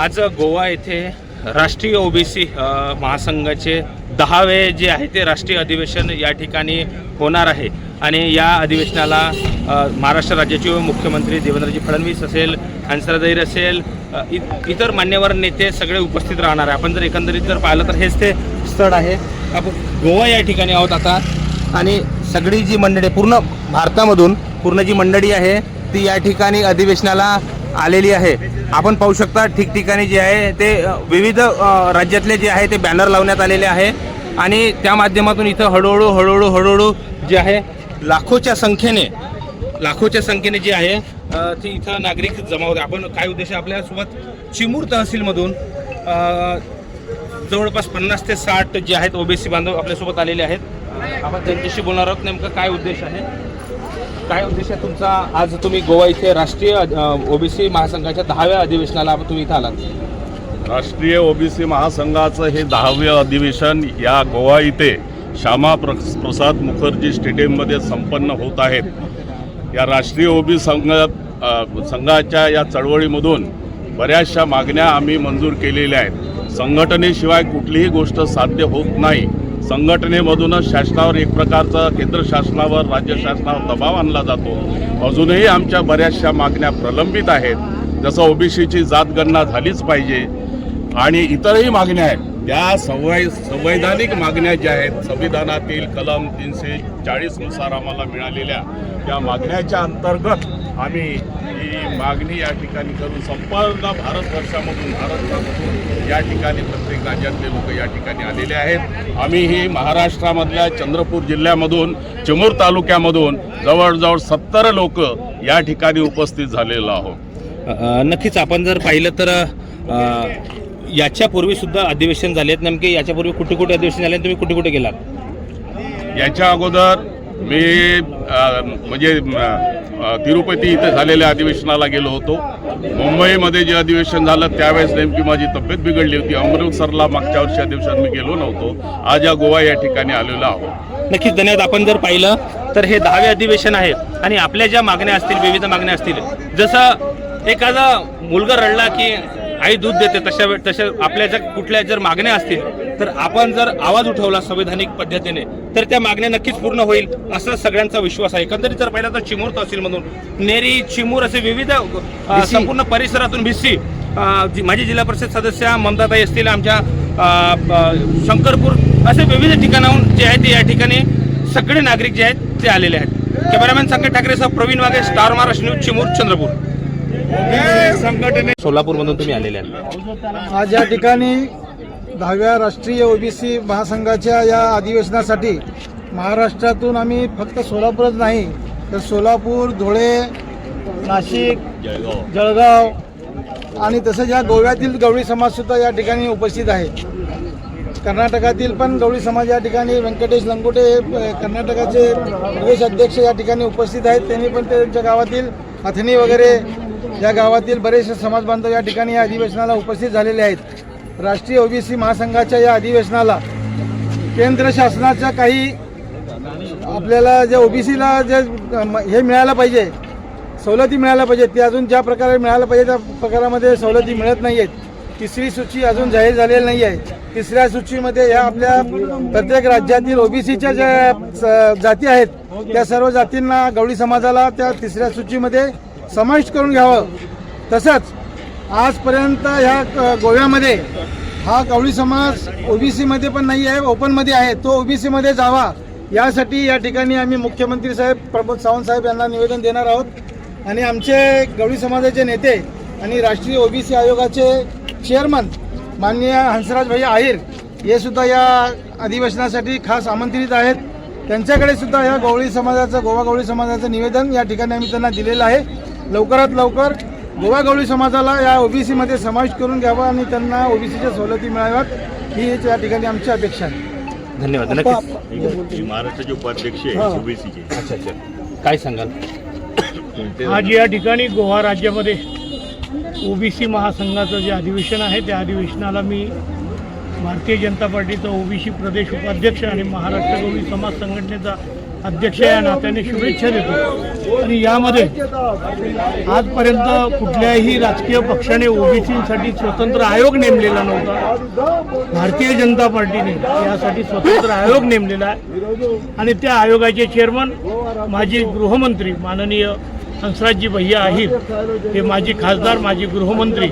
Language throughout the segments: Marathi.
आज गोवा येथे राष्ट्रीय ओबीसी महासंघाचे दहावे जे आहे ते राष्ट्रीय अधिवेशन या ठिकाणी होणार आहे. आणि या अधिवेशनाला महाराष्ट्र राज्याचे मुख्यमंत्री देवेंद्रजी फडणवीस असेल हंसराज असेल इ- इतर मान्यवर नेते सगळे उपस्थित राहणार आहे. आपण जर एकंदरीत जर पाहिलं तर हेच ते स्थळ आहे. आपण गोवा या ठिकाणी आहोत आता. आणि सगळी जी मंडळी पूर्ण भारतामधून पूर्ण जी मंडळी आहे ती या ठिकाणी अधिवेशनाला आलेली आहे. आपण पाहू शकता ठिकठिकाणी जे आहे ते विविध राज्यातले जे आहे ते बॅनर लावण्यात आलेले आहे. आणि त्या माध्यमातून इथं हळूहळू हळूहळू हळूहळू जे आहे लाखोच्या संख्येने लाखोच्या संख्येने जे आहे ती इथं नागरिक जमा होते आपण काय उद्देश आहे? आपल्यासोबत चिमूर तहसीलमधून जवळपास पन्नास ते साठ जे आहेत ओबीसी बांधव आपल्यासोबत आलेले आहेत. आपण त्यांच्याशी बोलणार आहोत. नेमकं काय उद्देश आहे? काय उद्देश आहे तुमचा? आज तुम्ही गोवा इथे राष्ट्रीय ओबीसी महासंघाच्या दहाव्या अधिवेशनाला तुम्ही इथं आलात. राष्ट्रीय ओबीसी महासंघाचं हे दहावे अधिवेशन या गोवा इथे श्यामा प्र प्रसाद मुखर्जी स्टेडियममध्ये संपन्न होत आहेत. या राष्ट्रीय ओबी संघात संघाच्या या चळवळीमधून बऱ्याचशा मागण्या आम्ही मंजूर केलेल्या आहेत. संघटनेशिवाय कुठलीही गोष्ट साध्य होत नाही. संघटनेमधूनच शासनावर एक प्रकारचा केंद्र शासनावर राज्य शासनावर दबाव आणला जातो. अजूनही आमच्या बऱ्याचशा मागण्या प्रलंबित आहेत. जसं ओबीसीची जातगणना झालीच पाहिजे. आणि इतरही मागण्या आहेत. त्या संवै संवैधानिक मागण्या ज्या आहेत संविधानातील कलम तीनशे चाळीसनुसार आम्हाला मिळालेल्या त्या मागण्याच्या अंतर्गत आम्ही मागणी या ठिकाणी करून संपूर्ण भारतवर्षामधून भारतभरामधून या ठिकाणी प्रत्येक राज्यातले लोक या ठिकाणी आलेले आहेत. आम्ही ही महाराष्ट्रामधल्या चंद्रपूर जिल्ह्यामधून चिमूर तालुक्यामधून जवळजवळ सत्तर लोक या ठिकाणी उपस्थित झालेलो आहोत. नक्कीच आपण जर पाहिलं तर याच्यापूर्वी सुद्धा अधिवेशन झालेत नेमके याच्यापूर्वी कुठे कुठे अधिवेशन झाले तुम्ही कुठे कुठे गेलात? याच्या अगोदर मी म्हणजे तिरुपती इथे झालेल्या अधिवेशनाला गेलो होतो. मुंबईमध्ये जे अधिवेशन झालं त्यावेळेस नेमकी माझी तब्येत बिघडली होती. अमृतसरला मागच्या वर्षी अधिवेशन मी गेलो नव्हतो. आज या गोवा या ठिकाणी आलेलो आहोत. नक्कीच धन्यवाद. आपण जर पाहिलं तर हे दहावे अधिवेशन आहे आणि आपल्या ज्या मागण्या असतील विविध मागण्या असतील जसं एखादा मुलगा रडला की आई दूध देते तशा तशा आपल्या जर कुठल्या जर मागण्या असतील तर आपण जर आवाज उठवला संवैधानिक पद्धतीने तर त्या मागण्या नक्कीच पूर्ण होईल असा सगळ्यांचा विश्वास आहे. एकंदरीत जर पाहिलं तर चिमूर तहसीलमधून नेरी चिमूर असे विविध संपूर्ण परिसरातून भिस्सी माजी जिल्हा परिषद सदस्य ममताताई असतील आमच्या शंकरपूर असे विविध ठिकाणाहून जे आहे ते या ठिकाणी सगळे नागरिक जे आहेत ते आलेले आहेत. कॅमेरामॅन संकेत ठाकरेसह प्रवीण वागे स्टार महाराष्ट्र न्यूज चिमूर चंद्रपूर. संघटने सोलापूरमधून तुम्ही आलेले आहात. आज या ठिकाणी दहाव्या राष्ट्रीय ओबीसी महासंघाच्या या अधिवेशनासाठी महाराष्ट्रातून आम्ही फक्त सोलापूरच नाही तर सोलापूर धुळे नाशिक जळगाव आणि तसंच या गोव्यातील गवळी समाजसुद्धा या ठिकाणी उपस्थित आहे. कर्नाटकातील पण गवळी समाज या ठिकाणी व्यंकटेश लंगोटे कर्नाटकाचे प्रदेश अध्यक्ष या ठिकाणी उपस्थित आहेत. त्यांनी पण त्यांच्या गावातील अथनी वगैरे या गावातील बरेचसे समाज बांधव या ठिकाणी या अधिवेशनाला उपस्थित झालेले आहेत. राष्ट्रीय ओबीसी महासंघाच्या या अधिवेशनाला केंद्र शासनाच्या काही आपल्याला जे ओबीसीला जे म- हे मिळायला पाहिजे सवलती मिळायला पाहिजे ते अजून ज्या प्रकारे मिळायला पाहिजे त्या प्रकारामध्ये सवलती मिळत नाही आहेत तिसरी सूची अजून जाहीर झालेली नाही आहे तिसऱ्या सूचीमध्ये ह्या आपल्या प्रत्येक राज्यातील ओबीसीच्या ज्या स- जाती आहेत त्या सर्व जातींना गवळी समाजाला त्या तिसऱ्या सूचीमध्ये समाविष्ट करून घ्यावं. तसंच आजपर्यंत ह्या गोव्यामध्ये हा कवळी समाज ओबीसीमध्ये पण नाही आहे ओपनमध्ये आहे. तो ओबीसीमध्ये जावा. यासाठी या ठिकाणी आम्ही मुख्यमंत्री साहेब प्रमोद सावंत साहेब यांना निवेदन देणार आहोत. आणि आमचे गवळी समाजाचे नेते आणि राष्ट्रीय ओबीसी आयोगाचे चेअरमन माननीय हंसराज भाई आहिर हे सुद्धा या अधिवेशनासाठी खास आमंत्रित आहेत. त्यांच्याकडे सुद्धा या गवळी समाजाचं गोवा गवळी समाजाचं निवेदन या ठिकाणी आम्ही त्यांना दिलेलं आहे. लवकरात लवकर गोवा गवळी समाजाला या ओबीसीमध्ये समाविष्ट करून घ्यावा आणि त्यांना ओबीसीच्या सवलती मिळाव्यात. ही या ठिकाणी आमची अपेक्षा आहे. धन्यवाद. नक्कीच. महाराष्ट्राचे उपाध्यक्ष हा. ओबीसीचे अच्छा अच्छा. काय सांगाल? आज या ठिकाणी गोवा राज्यामध्ये ओबीसी महासंघाचं जे अधिवेशन आहे त्या अधिवेशनाला मी भारतीय जनता पार्टीचा ओबीसी प्रदेश उपाध्यक्ष आणि महाराष्ट्र गवळी समाज संघटनेचा अध्यक्ष या नात्याने शुभेच्छा देतो. आणि यामध्ये आजपर्यंत कुठल्याही राजकीय पक्षाने ओबीसीसाठी स्वतंत्र आयोग नेमलेला नव्हता. भारतीय जनता पार्टीने यासाठी स्वतंत्र आयोग नेमलेला आहे. आणि त्या आयोगाचे चेअरमन माजी गृहमंत्री माननीय हंसराजजी भैया आहेत हे माजी खासदार माजी गृहमंत्री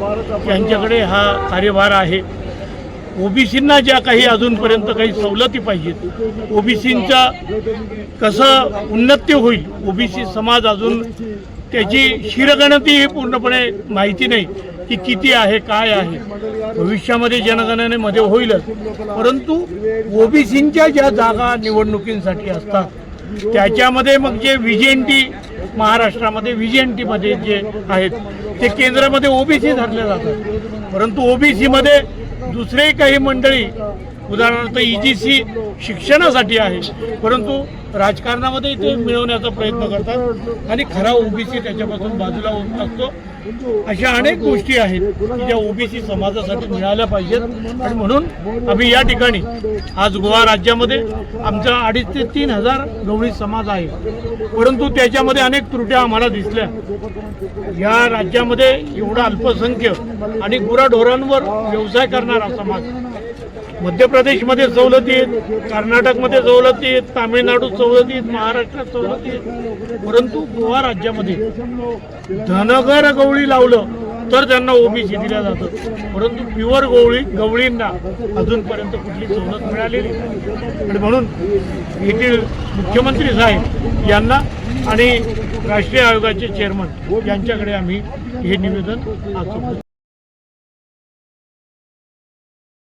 यांच्याकडे हा कार्यभार आहे. ओबीसींना ज्या काही अजूनपर्यंत काही सवलती पाहिजेत ओबीसींचा कसं उन्नत्य होईल ओबीसी समाज अजून त्याची शिरगणती ही पूर्णपणे माहिती नाही की किती आहे काय आहे. भविष्यामध्ये जनगणनेमध्ये होईलच. परंतु ओबीसींच्या ज्या जागा निवडणुकींसाठी असतात त्याच्यामध्ये मग जे व्ही महाराष्ट्रामध्ये व्ही जे आहेत ते केंद्रामध्ये ओबीसी धरले जातात. परंतु ओबीसीमध्ये दुसरे काही मंडळी उदाहरणार्थ ई जी सी शिक्षणासाठी आहे. परंतु राजकारणामध्ये ते मिळवण्याचा प्रयत्न करतात आणि खरा ओबीसी त्याच्यापासून बाजूला होऊन लागतो अशा अनेक गोष्टी आहेत की ज्या ओबीसी समाजासाठी मिळाल्या पाहिजेत. आणि म्हणून आम्ही या ठिकाणी आज गोवा राज्यामध्ये आमचा अडीच ते तीन हजार गवळी समाज आहे. परंतु त्याच्यामध्ये अनेक त्रुट्या आम्हाला दिसल्या. या राज्यामध्ये एवढा अल्पसंख्य आणि गुराढोरांवर व्यवसाय करणारा समाज मध्य प्रदेशमध्ये सवलती आहेत कर्नाटकमध्ये सवलती आहेत तामिळनाडूत सवलती आहेत महाराष्ट्रात सवलती आहेत. परंतु गोवा राज्यामध्ये धनगर गवळी लावलं तर त्यांना ओबीसी दिल्या जातं. परंतु प्युअर गवळी गवळींना अजूनपर्यंत कुठली सवलत मिळालेली आणि म्हणून येथील मुख्यमंत्री साहेब यांना आणि राष्ट्रीय आयोगाचे चेअरमन यांच्याकडे आम्ही हे निवेदन आज